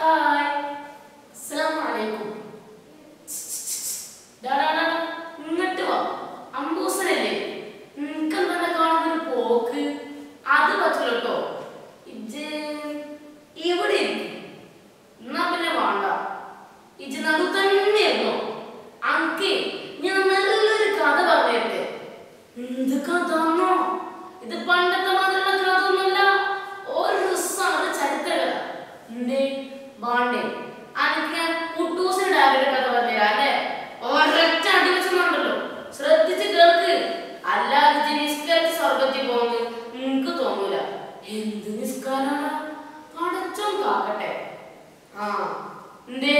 Hi അസ്സലാം വലൈക്കും ഇങ്ങോട്ട് വാ. അമ്പൂസനല്ലേ? നിനക്ക് എന്താണ് പോക്ക്? അത് പറ്റില്ല ഇജ് ഇത് ഇവിടെ स्वागत है। हाँ।, हाँ। दे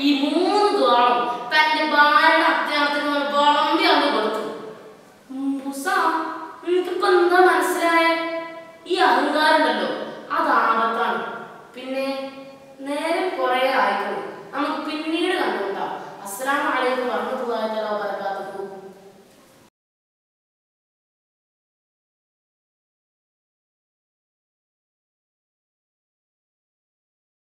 ഈ മൂന്ന് മനസ്സിലായ? ഈ